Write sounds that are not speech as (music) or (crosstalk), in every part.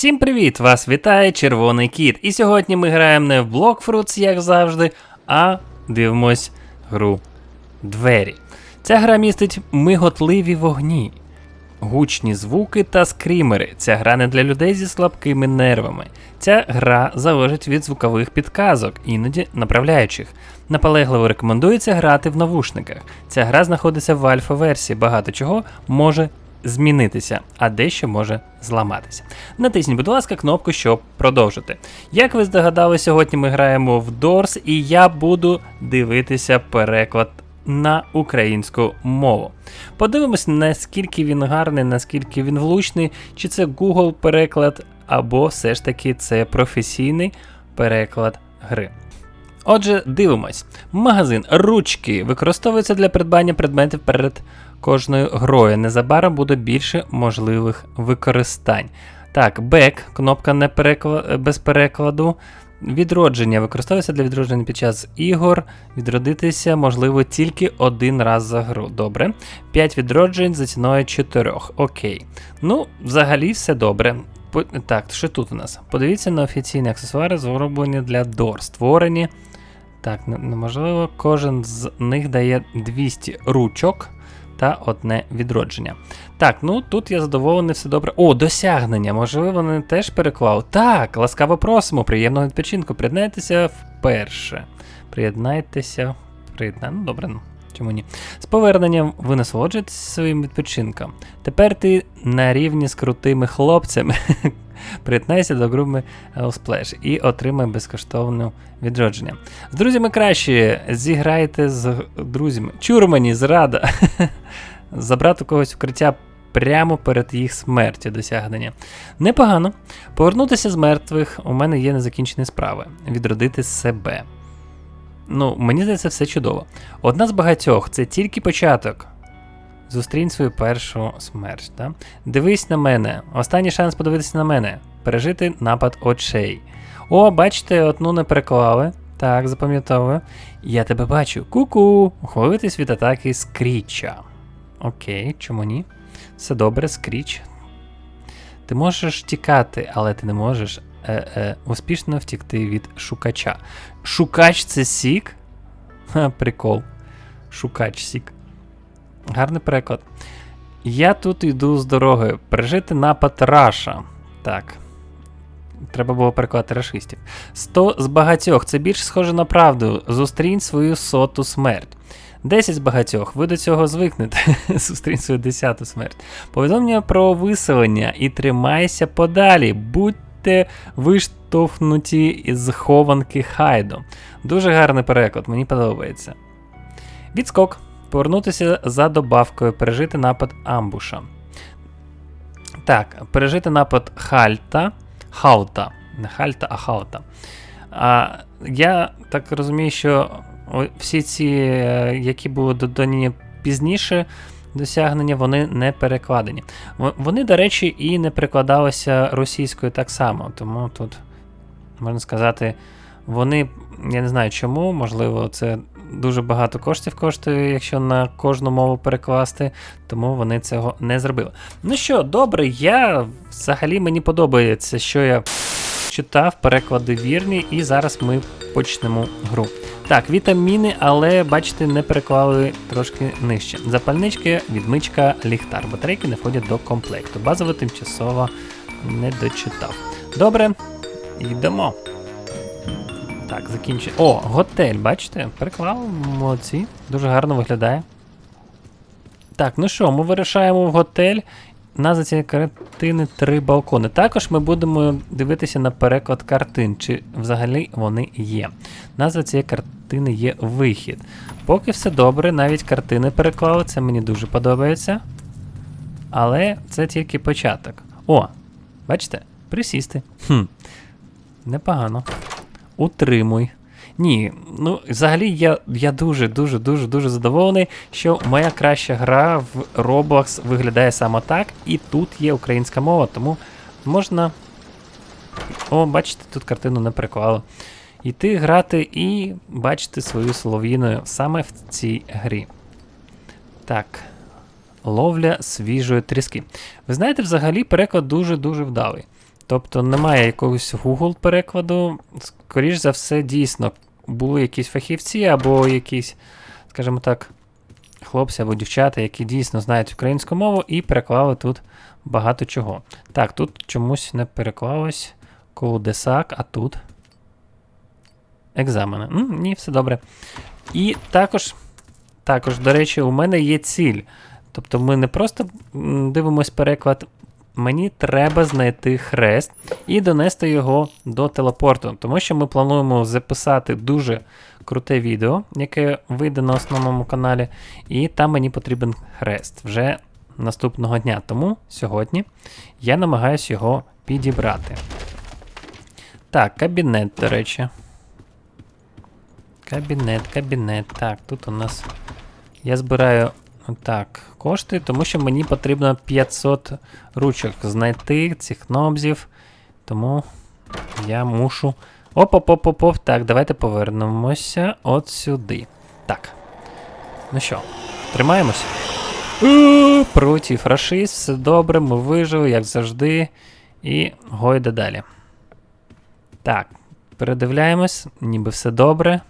Всім привіт! Вас вітає Червоний Кіт. І сьогодні ми граємо не в Blockfruits, як завжди, а дивимось гру Двері. Ця гра містить миготливі вогні, гучні звуки та скрімери. Ця гра не для людей зі слабкими нервами. Ця гра залежить від звукових підказок, іноді направляючих. Наполегливо рекомендується грати в навушниках. Ця гра знаходиться в альфа-версії, багато чого може змінитися, а дещо може зламатися. Натисніть, будь ласка, кнопку, щоб продовжити. Як ви здогадали, сьогодні ми граємо в Doors, і я буду дивитися переклад на українську мову. Подивимось, наскільки він гарний, наскільки він влучний, чи це Google переклад, або все ж таки це професійний переклад гри. Отже, дивимось. Магазин ручки використовується для придбання предметів перед кожною грою. Незабаром буде більше можливих використань. Так, бек, кнопка не перекла... без перекладу. Відродження використовується для відродження під час ігор. Відродитися можливо тільки один раз за гру. Добре. 5 відроджень за ціною 4. Окей. Ну, взагалі все добре. Так, що тут у нас? Подивіться на офіційні аксесуари, зроблені для DOR. Створені. Так, неможливо, кожен з них дає 200 ручок та одне відродження. Так, ну тут я задоволений, все добре. О, досягнення. Можливо, вони теж переклали. Так, ласкаво просимо, приємного відпочинку. Приєднайтеся вперше. Приєднайтеся. Приєдна... Ну, добре, ну. Чому ні? З поверненням ви насолоджуєтесь своїм відпочинком. Тепер ти на рівні з крутими хлопцями. (laughs) Приєднайся до групи Splash і отримай безкоштовне відродження. З друзями краще зіграйте з друзями. Чур мені, зрада. (laughs) Забрати когось укриття прямо перед їх смертю досягнення. Непогано. Повернутися з мертвих у мене є незакінчені справи. Відродити себе. Ну, мені здається, все чудово. Одна з багатьох це тільки початок. Зустрінь свою першу смерть. Да? Дивись на мене. Останній шанс подивитися на мене. Пережити напад очей. О, бачите, одну не переклали. Так, запам'ятовую. Я тебе бачу. Ку-ку. Ухвалитись від атаки скріча. Окей, чому ні? Все добре, скріч. Ти можеш тікати, але ти не можеш е-е, успішно втікти від шукача. Шукач це сік? Ха, прикол. Шукач сік. Гарний переклад. Я тут йду з дороги. Пережити напад Раша. Так. Треба було перекладати рашистів. Сто з багатьох. Це більш схоже на правду. Зустрінь свою соту смерть. 10 з багатьох. Ви до цього звикнете. (laughs) Зустрінь свою десяту смерть. Повідомлення про виселення і тримайся подалі. Будьте виштовхнуті із хованки Хайдо. Дуже гарний переклад, мені подобається. Відскок. Повернутися за добавкою, пережити напад амбуша. Так, пережити напад Хальта. Хаута. Не Хальта, а Хаута. А, я так розумію, що всі ці, е, які були додані пізніше досягнення, вони не перекладені. Вони, до речі, і не перекладалися російською так само, тому тут, можна сказати, вони, я не знаю чому, можливо, це дуже багато коштів коштує, якщо на кожну мову перекласти, тому вони цього не зробили. Ну що, добре, я взагалі мені подобається, що я читав, переклади вірні, і зараз ми почнемо гру. Так, вітаміни, але бачите, не переклали трошки нижче. Запальнички, відмичка, ліхтар. Батарейки не входять до комплекту. Базово тимчасово не дочитав. Добре, йдемо. Так, закінчу. О, готель, бачите? Переклав, молодці. Дуже гарно виглядає. Так, ну що, ми вирішаємо в готель. Назва цієї картини три балкони. Також ми будемо дивитися на переклад картин, чи взагалі вони є. Назва цієї картини є вихід. Поки все добре, навіть картини переклали, це мені дуже подобається. Але це тільки початок. О, бачите? Присісти. Хм. Непогано. Утримуй. Ні, ну взагалі я, я дуже, дуже, дуже, дуже задоволений, що моя краща гра в Roblox виглядає саме так, і тут є українська мова, тому можна. О, бачите, тут картину не переклали. Іти грати і бачити свою солов'їною саме в цій грі. Так. Ловля свіжої тріски. Ви знаєте, взагалі переклад дуже-дуже вдалий. Тобто немає якогось Google перекладу. Скоріш за все, дійсно, були якісь фахівці або якісь, скажімо так, хлопці або дівчата, які дійсно знають українську мову і переклали тут багато чого. Так, тут чомусь не переклалось Кулдесак, а тут. Екзамени. М, ні, все добре. І також, також, до речі, у мене є ціль. Тобто ми не просто дивимось переклад. Мені треба знайти хрест і донести його до телепорту, тому що ми плануємо записати дуже круте відео, яке вийде на основному каналі, і там мені потрібен хрест вже наступного дня. Тому сьогодні я намагаюся його підібрати. Так, кабінет, до речі. Кабінет, кабінет. Так, тут у нас. Я збираю так, кошти, тому що мені потрібно 500 ручок знайти цих нобзів. Тому я мушу. Оп-оп-оп-оп. Так, давайте повернемося от сюди. Так. Ну що, тримаємось? Е, Проти фрашист, все добре, ми вижили, як завжди. І гойда далі. Так, передивляємось, ніби все добре.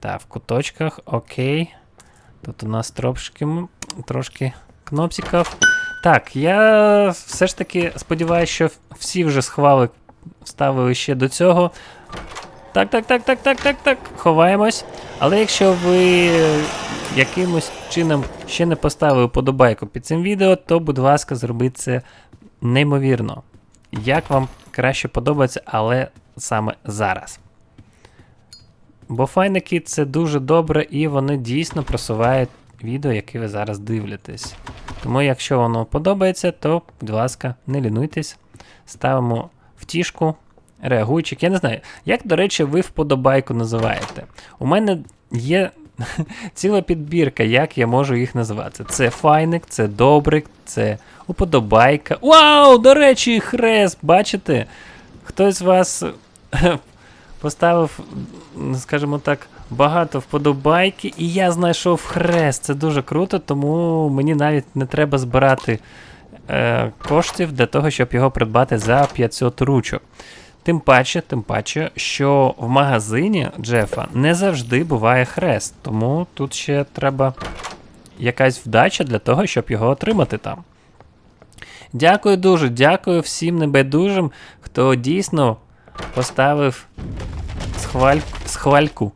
Так, в куточках, окей. Тут у нас трошки, трошки кнопсиків. Так, я все ж таки сподіваюся, що всі вже схвали вставили ще до цього. Так, так, так, так, так, так, так. Ховаємось. Але якщо ви якимось чином ще не поставили подобайку під цим відео, то, будь ласка, зробіть це неймовірно. Як вам краще подобається, але саме зараз. Бо файники це дуже добре і вони дійсно просувають відео, яке ви зараз дивитесь. Тому, якщо воно подобається, то, будь ласка, не лінуйтесь, ставимо втішку, реагуйчик. Я не знаю, як, до речі, ви вподобайку називаєте. У мене є (laughs) ціла підбірка, як я можу їх називати. Це файник, це добрик, це уподобайка. Вау! До речі, хрест! Бачите? Хтось з вас (laughs) поставив, скажімо так, багато вподобайки, і я знайшов хрест. Це дуже круто, тому мені навіть не треба збирати е, коштів для того, щоб його придбати за 500 ручок. Тим паче, тим паче, що в магазині Джефа не завжди буває хрест, тому тут ще треба якась вдача для того, щоб його отримати там. Дякую дуже, дякую всім небайдужим, хто дійсно поставив схваль... схвальку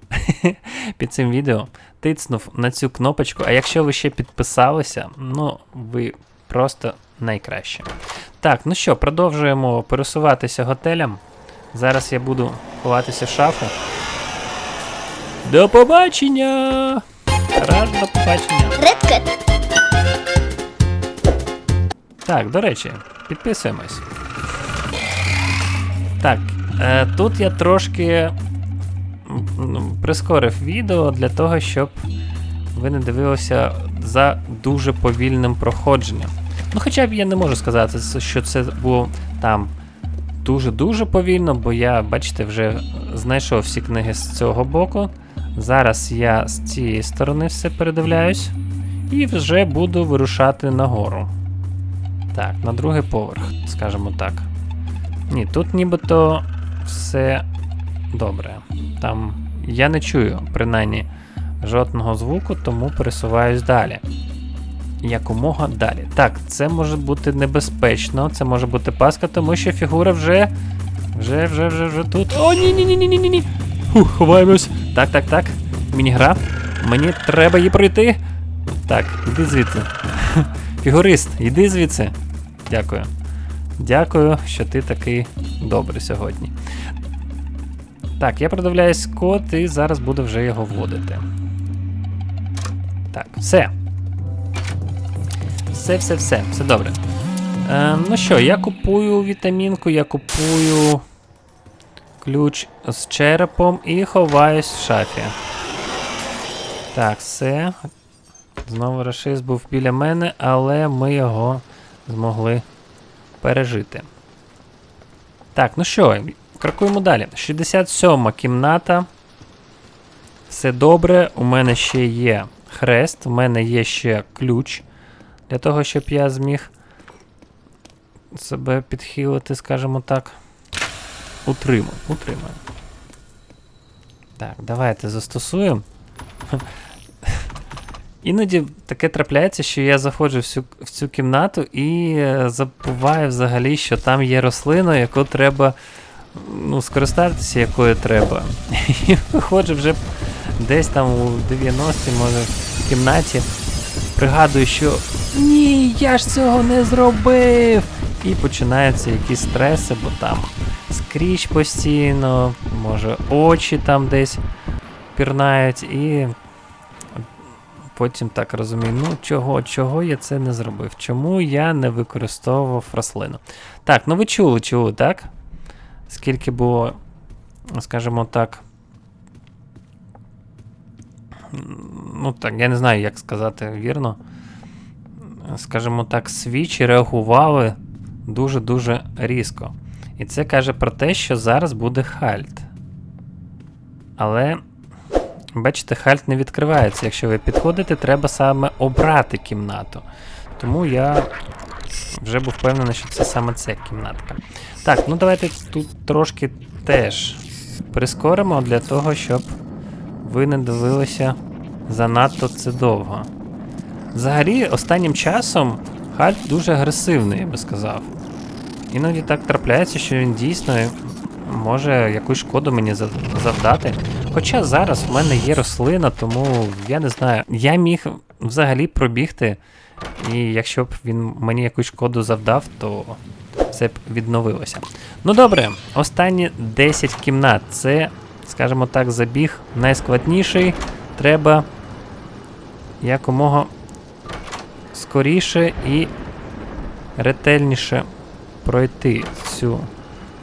(laughs) під цим відео, тицнув на цю кнопочку. А якщо ви ще підписалися, ну ви просто найкраще. Так, ну що, продовжуємо пересуватися готелям. Зараз я буду ховатися в шафу. До побачення! Рад до побачення! Редкет. Так, до речі, підписуємось. Так, тут я трошки прискорив відео для того, щоб ви не дивилися за дуже повільним проходженням. Ну, хоча б я не можу сказати, що це було там дуже-дуже повільно, бо я, бачите, вже знайшов всі книги з цього боку. Зараз я з цієї сторони все передивляюсь і вже буду вирушати нагору. Так, на другий поверх, скажімо так. Ні, тут нібито все добре. Там я не чую, принаймні, жодного звуку, тому пересуваюсь далі. Якомога далі. Так, це може бути небезпечно, це може бути паска, тому що фігура вже. Вже, вже, вже, вже тут. О, ні, ні, ні, ні, ні, ні, ні. Фух, ховаємось. Так, так, так. Міні-гра. Мені треба її пройти. Так, іди звідси. (laughs) Фігурист, іди звідси. Дякую. Дякую, що ти такий добрий сьогодні. Так, я продивляюсь код і зараз буду вже його вводити. Так, все. Все, все, все, все добре. Е, ну що, я купую вітамінку, я купую ключ з черепом і ховаюсь в шафі. Так, все. Знову рашист був біля мене, але ми його змогли пережити. Так, ну що, крокуємо далі. 67 кімната. Все добре. У мене ще є хрест, у мене є ще ключ для того, щоб я зміг себе підхилити, скажімо так. Утримуємо, утримуємо. Так, давайте застосуємо. Іноді таке трапляється, що я заходжу в цю, в цю кімнату і е, забуваю взагалі, що там є рослина, яку треба ну, скористатися, якою треба. (laughs) І виходжу вже десь там у 90-й, може, в кімнаті. Пригадую, що ні, я ж цього не зробив. І починаються якісь стреси, бо там скріч постійно, може очі там десь пірнають, і потім так розумію, ну чого, чого я це не зробив? Чому я не використовував рослину? Так, ну ви чули, чули, так? Скільки було, скажімо так. Ну так, я не знаю, як сказати вірно. Скажімо так, свічі реагували дуже-дуже різко. І це каже про те, що зараз буде хальт. Але, бачите, хальт не відкривається. Якщо ви підходите, треба саме обрати кімнату. Тому я вже був впевнений, що це саме ця кімнатка. Так, ну давайте тут трошки теж прискоримо для того, щоб ви не дивилися занадто це довго. Взагалі, останнім часом Хальт дуже агресивний, я би сказав. Іноді так трапляється, що він дійсно може якусь шкоду мені завдати. Хоча зараз в мене є рослина, тому я не знаю. Я міг взагалі пробігти, і якщо б він мені якусь шкоду завдав, то все б відновилося. Ну добре, останні 10 кімнат. Це, скажімо так, забіг найскладніший. Треба якомога скоріше і ретельніше пройти цю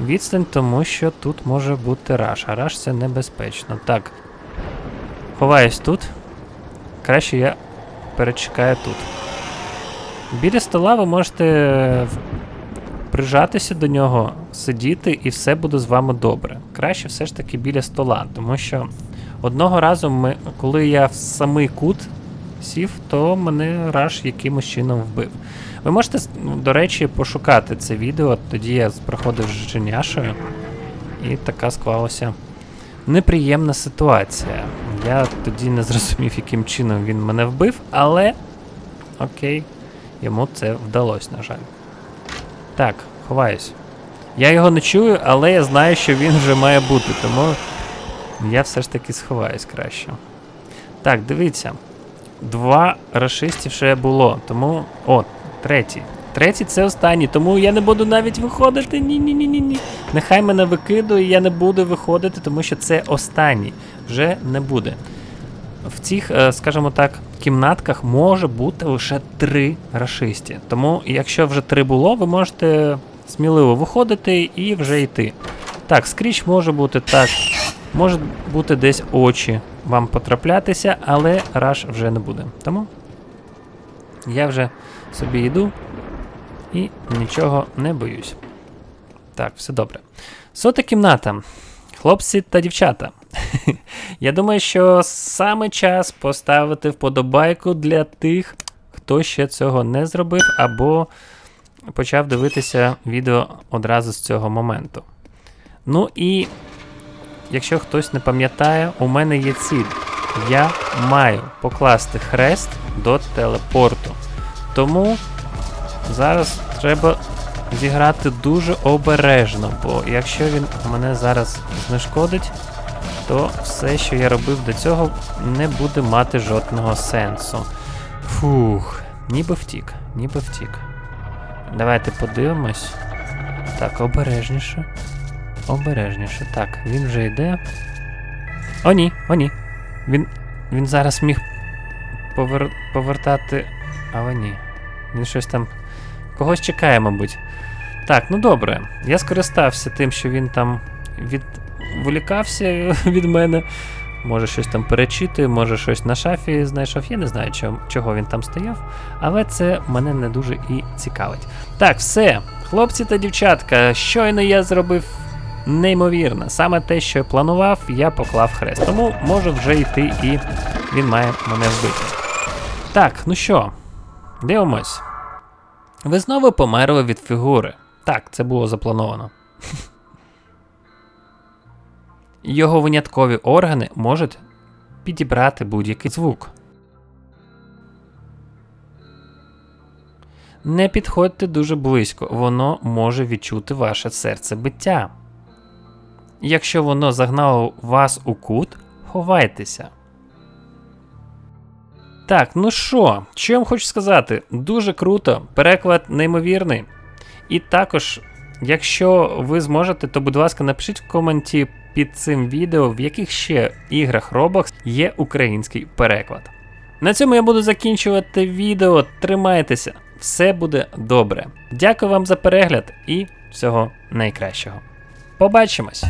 відстань, тому що тут може бути раш. А раш це небезпечно. Так. Ховаюсь тут. Краще я перечекаю тут. Біля стола ви можете прижатися до нього, сидіти, і все буде з вами добре. Краще все ж таки біля стола, тому що одного разу, ми, коли я в самий кут сів, то мене раш якимось чином вбив. Ви можете, ну, до речі, пошукати це відео. Тоді я проходив з Женяшою, і така склалася неприємна ситуація. Я тоді не зрозумів, яким чином він мене вбив, але окей, йому це вдалося, на жаль. Так, ховаюсь. Я його не чую, але я знаю, що він вже має бути, тому я все ж таки сховаюсь краще. Так, дивіться. Два рашистів ще було, тому. О, третій. Третій це останній, тому я не буду навіть виходити. Ні-ні-ні. ні Нехай мене викидує, я не буду виходити, тому що це останній. Вже не буде. В цих, е, скажімо так, кімнатках може бути лише три рашисті. Тому, якщо вже три було, ви можете сміливо виходити і вже йти. Так, скріч може бути так. Може бути десь очі вам потраплятися, але раш вже не буде. Тому я вже собі йду і нічого не боюсь. Так, все добре. Сота кімната. Хлопці та дівчата. (laughs) Я думаю, що саме час поставити вподобайку для тих, хто ще цього не зробив, або почав дивитися відео одразу з цього моменту. Ну і якщо хтось не пам'ятає, у мене є ціль. Я маю покласти хрест до телепорту. Тому зараз треба зіграти дуже обережно, бо якщо він мене зараз знешкодить, то все, що я робив до цього, не буде мати жодного сенсу. Фух, ніби втік, ніби втік. Давайте подивимось. Так, обережніше. Обережніше. Так, він вже йде. О, ні, о, ні. Він. Він зараз міг повер... повертати. Але ні. Він щось там. Когось чекає, мабуть. Так, ну добре. Я скористався тим, що він там відволікався (laughs) від мене. Може щось там перечитує, може щось на шафі знайшов. Я не знаю, чого він там стояв, але це мене не дуже і цікавить. Так, все, хлопці та дівчатка, щойно я зробив неймовірно. Саме те, що я планував, я поклав хрест. Тому може вже йти і він має мене вбити. Так, ну що, дивимось. Ви знову померли від фігури. Так, це було заплановано. (laughs) Його виняткові органи можуть підібрати будь-який звук. Не підходьте дуже близько, воно може відчути ваше серцебиття. Якщо воно загнало вас у кут, ховайтеся. Так, ну що, що я вам хочу сказати? Дуже круто, переклад неймовірний. І також, якщо ви зможете, то будь ласка, напишіть в коменті під цим відео, в яких ще іграх Roblox є український переклад. На цьому я буду закінчувати відео. Тримайтеся, все буде добре. Дякую вам за перегляд і всього найкращого. Побачимось!